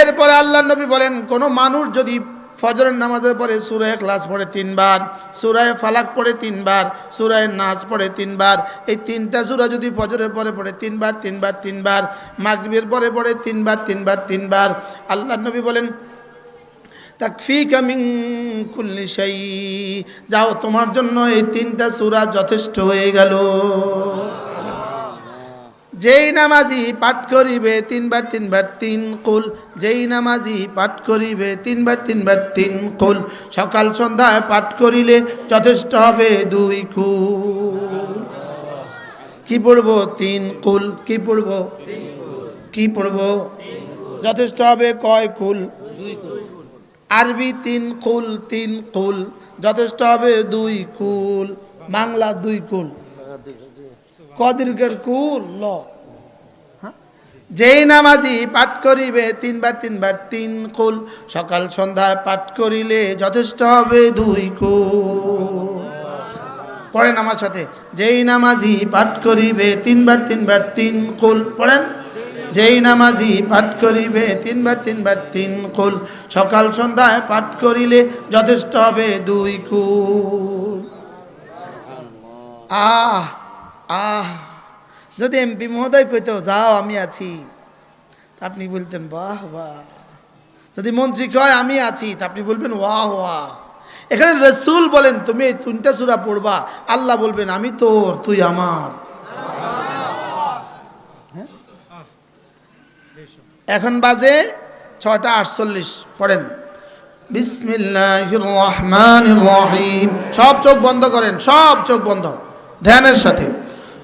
এরপরে আল্লাহ নবী বলেন, কোনো মানুষ যদি ফজরের নামাজের পরে সুরায় ক্লাস পড়ে তিনবার, সুরায় ফালাক পড়ে তিনবার, সুরায় নাচ পড়ে তিনবার, এই তিনটা সুরা যদি ফজরের পরে পড়ে তিনবার তিনবার তিনবার, মাগরিবের পরে পড়ে তিনবার তিনবার তিনবার, আল্লাহ নবী বলেন তাকফি কামিং কুল্লি শাই, যাও তোমার জন্য এই তিনটা সুরা যথেষ্ট হয়ে গেল। যেই নামাজি পাঠ করিবে তিনবার তিনবার তিন কুল। যেই নামাজি পাঠ করিবে তিনবার তিনবার তিন কুল। সকাল সন্ধ্যায় পাঠ করিলে যথেষ্ট হবে দুই কুল। কি পড়ব? তিন কুল। কি পড়ব? কি পড়ব? যথেষ্ট হবে কয় কুল? আরবি তিন কুল তিন কুল। যথেষ্ট হবে দুই কুল। বাংলা দুই কুল। কদীর্ঘের কুল? ল? যেই নামাজি পাঠ করিবে, তিনবার তিনবার তিন কুল। সকাল সন্ধ্যায় পাঠ করিলে যথেষ্ট হবে দুই কুল। পড়েন আমার সাথে। যেই নামাজি পাঠ করিবে, তিনবার তিনবার তিন কুল। পড়েন? যেই নামাজি পাঠ করিবে, তিনবার তিনবার তিন কুল। সকাল সন্ধ্যায় পাঠ করিলে যথেষ্ট হবে দুই কুল। আহ আহ। যদি এমপি মহোদয় কইতো, যাও, আমি আছি। আপনি বলতেন, বাহ বাহ। যদি মন্ত্রী কয়, আমি আছি, তা আপনি বলবেন, ওয়াহ ওয়াহ। এখানে রসুল বলেন, তুমি এই তিনটা সুরা পড়বা। আল্লাহ বলবেন, আমি তোর, তুই আমার। হ্যাঁ? এখন বাজে ছটা আটচল্লিশ, পড়েন। রহিম। সব চোখ বন্ধ করেন, সব চোখ বন্ধ। ধ্যানের সাথে।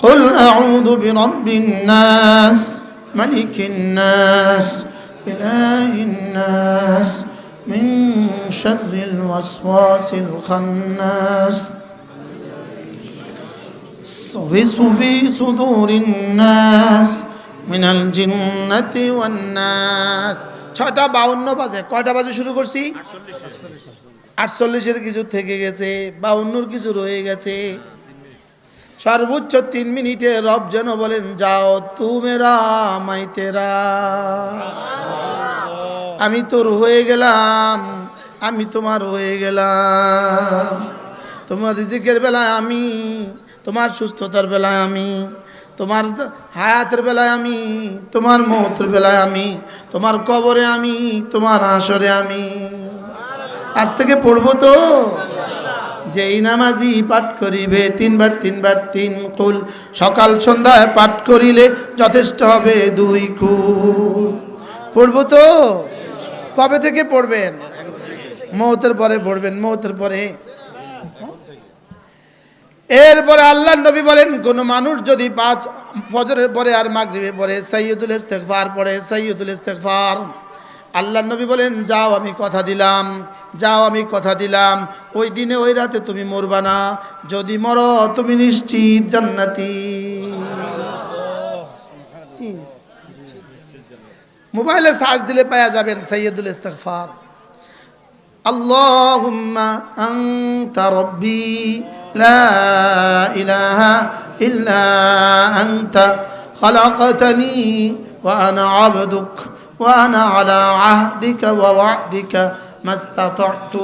قل أعوذ برب الناس ملك الناس إله الناس من شر الوسواس الخناس يوسوس في صدور الناس من الجنة والناس ছটা বাউন্ন বাজে কয়টা বাজে শুরু করছি আটচল্লিশের কিছু থেকে গেছে বাউন্নর কিছু রয়ে গেছে সর্বোচ্চ তিন মিনিটে রব যেন বলেন, যাও তু মেরা মাই তেরা আমি তোর হয়ে গেলাম, আমি তোমার হয়ে গেলাম। তোমার রিজিকের বেলায় আমি, তোমার সুস্থতার বেলায় আমি, তোমার হায়াতের বেলায় আমি, তোমার মৌতের বেলায় আমি, তোমার কবরে আমি, তোমার আসরে আমি। আজ থেকে পড়ব তো? যেই নামাজি পাঠ করিবে, তিনবার তিনবার তিন কুল। সকাল সন্ধ্যায় পাঠ করিলে যথেষ্ট হবে দুই কুল। পড়ব তো? কবে থেকে পড়বেন? মৌতের পরে পড়বেন, মৌতের পরে। এরপরে আল্লাহ নবী বলেন, কোন মানুষ যদি পাঁচ ফজরের পরে আর মাগরিবে পরে সৈয়দুল ইস্তেগফার পড়ে, সৈয়দুল ইস্তেগফার। আল্লাহ নবী বলেন যাও আমি কথা দিলাম যাও আমি কথা দিলাম ওই দিনে ওই রাতে তুমি মরবা না যদি মরো তুমি নিশ্চিত জান্নাতি মোবাইলে সার্চ দিলে পাওয়া যাবেন সৈয়দুল ইস্তেগফার اللهم أنت ربي لا إله إلا أنت خلقتني وأنا عبدك وأنا على عهدك ووعدك ما استطعت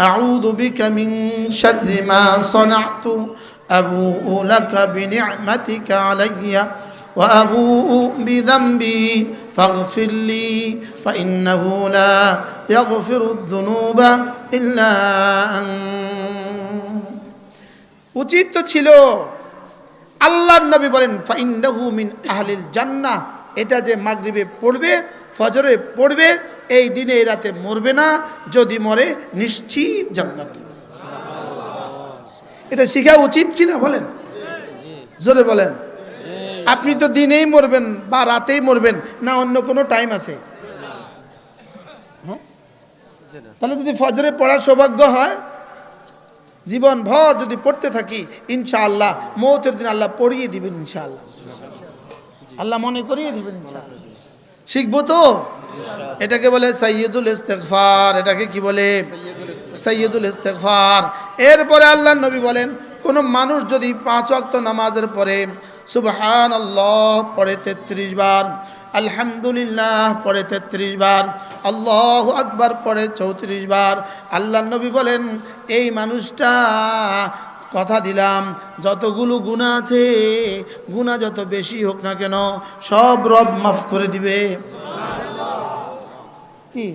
أعوذ بك من شر ما صنعت أبوء لك بنعمتك عليّ وأبوء بذنبي فاغفر لي فإنه لا يغفر الذنوب إلا أنت উচিত তো ছিল আল্লাহর নবী বলেন ফাইন্নাহু মিন আহলিল জান্নাহ এটা যে মাগরিবে পড়বে ফজরে পড়বে, এই দিনে এই রাতে মরবে না, যদি মরে নিশ্চিত জান্নাত। এটা শিখা উচিত কিনা বলেন? জোরে বলেন। আপনি তো দিনেই মরবেন বা রাতেই মরবেন, না অন্য কোনো টাইম আছে? তাহলে যদি ফজরে পড়ার সৌভাগ্য হয় জীবন ভর যদি পড়তে থাকি, ইনশাআল্লাহ, মৌতের দিন আল্লাহ পড়িয়ে দিবেন ইনশাআল্লাহ। আল্লাহ মনে করিয়ে দিবেন ইনশাআল্লাহ। শিখব তো? এটাকে বলে সৈয়দুল ইস্তেগফার। এটাকে কি বলে? সৈয়দুল ইস্তেগফার। এরপরে আল্লাহ নবী বলেন, কোনো মানুষ যদি পাঁচ ওয়াক্ত নামাজের পরে সুবহান আল্লাহ পড়ে তেত্রিশ বার, আলহামদুলিল্লাহ পড়ে তেত্রিশ বার, আল্লাহ আকবার পড়ে চৌত্রিশ বার আল্লাহ নবী বলেন, এই মানুষটা কথা দিলাম, যতগুলো গুণা আছে গুণা যত বেশি হোক না কেন, সব রব মাফ করে দিবে। কি?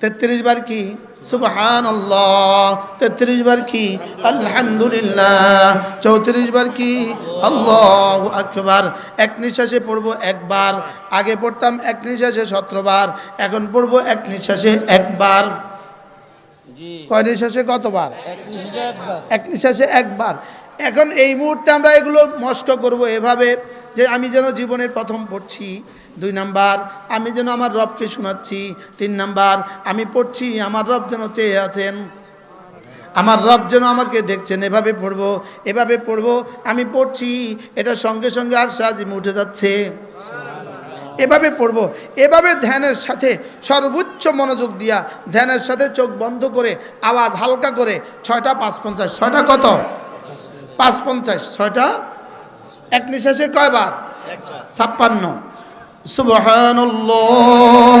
তেত্রিশ বার কি? সুবহান আল্লাহ তেত্রিশ বার কি? আলহামদুলিল্লাহ। চৌত্রিশ বার কি? আল্লাহ আকবার। এক নিঃশ্বাসে পড়ব একবার। আগে পড়তাম এক নিঃশ্বাসে সতেরো বার। এখন পড়ব এক নিঃশ্বাসে একবার। কয় নিঃশ্বাসে কতবার? এক নিঃশ্বাসে একবার। এখন এই মুহূর্তে আমরা এগুলো মস্ক করব এভাবে যে আমি যেন জীবনের প্রথম পড়ছি দুই নাম্বার আমি যেন আমার রবকে শোনাচ্ছি তিন নাম্বার আমি পড়ছি আমার রব যেন চেয়ে আছেন। আমার রব যেন আমাকে দেখছেন এভাবে পড়ব এভাবে পড়ব। আমি পড়ছি এটা সঙ্গে সঙ্গে আর সাজিম উঠে যাচ্ছে। এভাবে পড়ব, এভাবে ধ্যানের সাথে সর্বোচ্চ মনোযোগ দিয়া ধ্যানের সাথে চোখ বন্ধ করে, আওয়াজ হালকা করে, ছয়টা পাঁচ পঞ্চাশ, ছয়টা কত? পাঁচ পঞ্চাশ, ছয়টা? এক নিঃশ্বাসে কয়বার? ছাপ্পান্ন। সুবহানাল্লাহ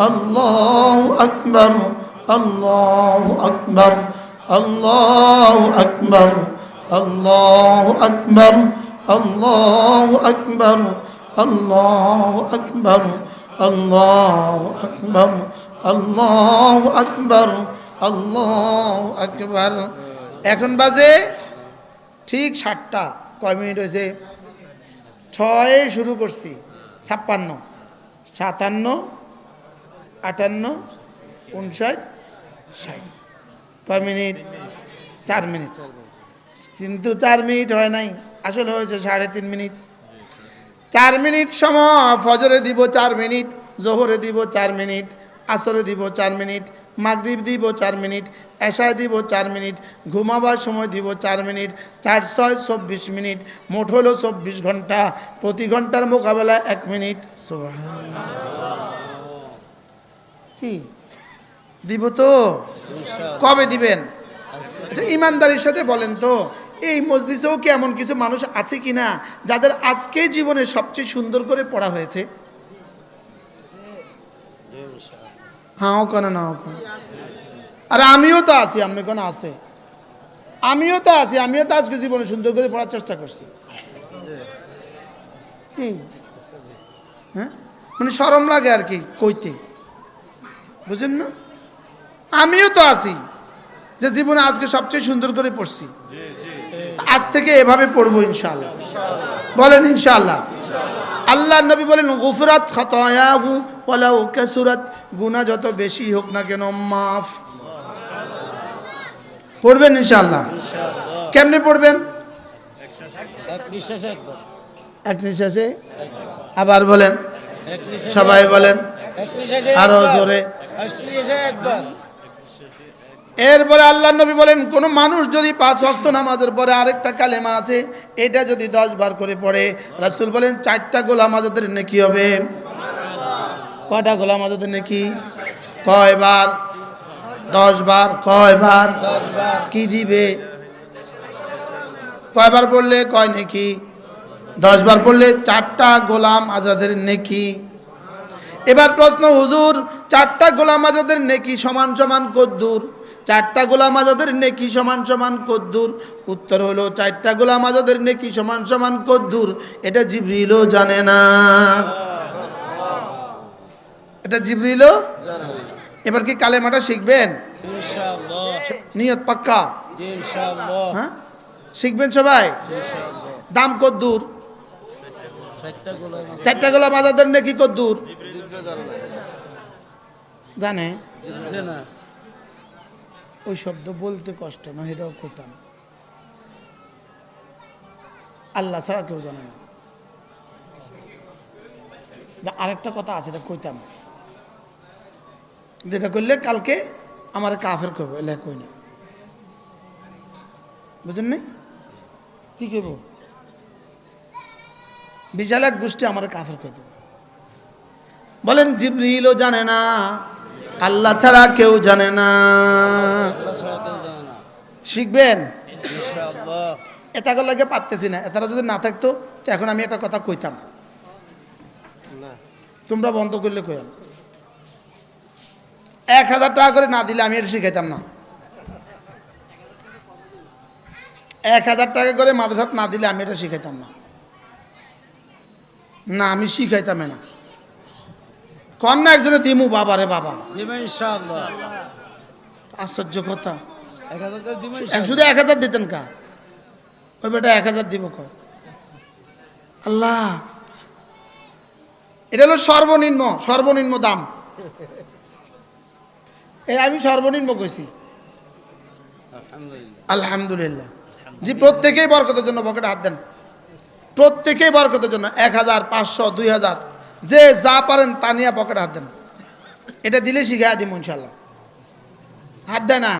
الله أكبر الله أكبر الله أكبر الله أكبر الله أكبر الله أكبر الله أكبر الله أكبر الله أكبر এখন বাজে ঠিক সাতটা কয় মিনিট হয়েছে ছয়ে শুরু করছি ছাপ্পান্ন সাতান্ন আটান্ন, উনষাট, ষাট। কয় মিনিট? চার মিনিট। কিন্তু চার মিনিট হয় নাই। আসলে হয়েছে সাড়ে তিন মিনিট। চার মিনিট সময়, ফজরে দিব চার মিনিট, জোহরে দিব চার মিনিট, আসরে দিব চার মিনিট, মাগরিব দিব চার মিনিট, এশায় দিব চার মিনিট, ঘুমাবার সময় দিব চার মিনিট, চার, ছয়, চব্বিশ মিনিট, মোট হলো চব্বিশ ঘণ্টা। প্রতি ঘণ্টার মোকাবেলায় এক মিনিট। কি? দিব তো। কবে দিবেন? আচ্ছা ইমানদারির সাথে বলেন তো এই মজলিসেও কি এমন কিছু মানুষ আছে কি না যাদের আজকে জীবনে সবচেয়ে সুন্দর করে পড়া হয়েছে? হাও কেন নাও কেন? আরে আমিও তো আছি আপনি কেন আছে? আমিও তো আছি আমিও তো আজকে জীবনে সুন্দর করে পড়ার চেষ্টা করছি। হ্যাঁ? মানে সরম লাগে আর কি কইতে। বুঝেন না? আমিও তো আছি যে জীবনে আজকে সবচেয়ে সুন্দর করে পড়ছি। আজ থেকে এভাবে পড়ব ইনশাল্লাহ বলেন ইনশাল্লাহ আল্লাহ নবী বলেন গুফরাত খতায়াহু গুনাহ যত বেশি হোক না কেন মাফ। পড়বেন ইনশাল্লাহ কেমনে পড়বেন? এক নিঃশ্বাসে আবার বলেন। সবাই বলেন। আরও জোরে। এরপরে আল্লাহ নবী বলেন, কোন মানুষ যদি পাঁচ ওয়াক্ত নামাজের পরে আরেকটা কালেমা আছে, এটা যদি দশ বার করে পড়ে, রাসূল বলেন, চারটা গোলাম আজাদের নেকি হবে। কয়টা গোলাম আজাদের নেকি? কয়বার দশ বার? কয়বার কি দিবে? কয়বার পড়লে কয় নেকি? দশ বার পড়লে চারটা গোলাম আজাদের নেকি? এবার প্রশ্ন হুজুর চারটা গোলাম আজাদের নেকি সমান সমান কদ্দুর? চারটা গোলাম আজাদের নেকি সমান সমান কদ্দুর? উত্তর হলো চারটা গোলাম আজাদের নেকি সমান সমান কদ্দুর। এটা জিবরিলও জানে না। এটা জিবরিলও এবার কি কালেমাটা শিখবেন? নিয়ত পাক্কা? হ্যাঁ? শিখবেন সবাই? দাম কদ্দুর? চারটা গোলাম আজাদের নাকি কদ্দুর? জানে? ওই শব্দ বলতে কষ্ট না এটাও কইতাম আল্লাহ ছাড়া কেউ জানে না। আরেকটা কথা আছে এটা কইতাম। যেটা করলে কালকে আমার কাফের করব এলে কই না। বুঝেন নি কি করব বিশাল এক গোষ্ঠী আমাদের কাফের করে দেবে। বলেন জিবরিলও জানে না আল্লাহ ছাড়া কেউ জানে না। আল্লাহ ছাড়া কেউ জানে না শিখবেন এটাকে লাগে পারতেছি না। এটারা যদি না থাকতো তো এখন আমি একটা কথা কইতাম। তোমরা বন্ধ করলে কইতাম এক হাজার টাকা করে না দিলে আমি এটা শিখাইতাম না। এক হাজার টাকা করে মাদ্রাসাত না দিলে আমি এটা শিখাইতাম না। না আমি শিখাইতাম না কন্যা একজনে দিমু বাবা রে বাবা। আশ্চর্য কথা। শুধু এক হাজার দিতেন কা? ওই বেটা এক হাজার দিব ক আল্লাহ এটা হলো সর্বনিম্ন সর্বনিম্ন দাম। এই আমি সর্বনিম্ন কইছি। আলহামদুলিল্লাহ। জি প্রত্যেকেই বরকতের জন্য পকেটে হাত দেন। প্রত্যেকেই বরকতের জন্য এক হাজার, পাঁচশো, দুই হাজার। যে যা পারেন তা নিয়ে পকেটে হাত দেন। এটা দিলে শিখে দিব ইনশাল্লাহ। হাত দেয় না।